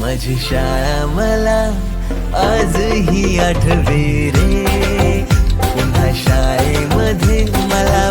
माझी शाळा मला आजही आठवे रे. पुन्हा शाळेमध्ये मला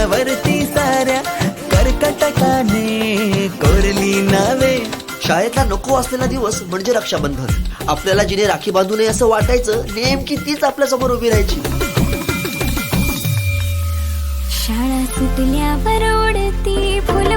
बाकावरती साऱ्या कर्कटकाने कोरली नावे. शाळेतला नको असलेला दिवस म्हणजे रक्षाबंधन. आपल्याला जिने राखी बांधू नये असं वाटायचं नेमकी तीच आपल्यासमोर उभी राहायची. शाळा सुटल्यावर ओढती फुल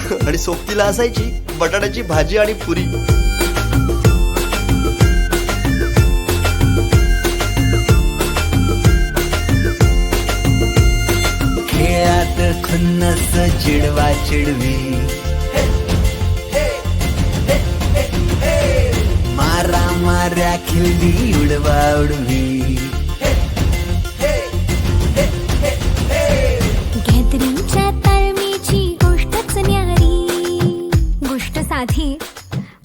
आणि सोबतीला असायची बटाट्याची भाजी आणि पुरी. खेळात खुन्नस चिडवा चिडवी. मारा माऱ्या खिल्ली उडवा उडवी.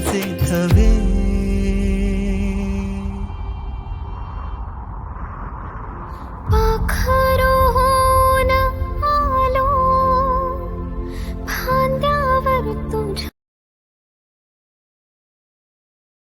dancing away.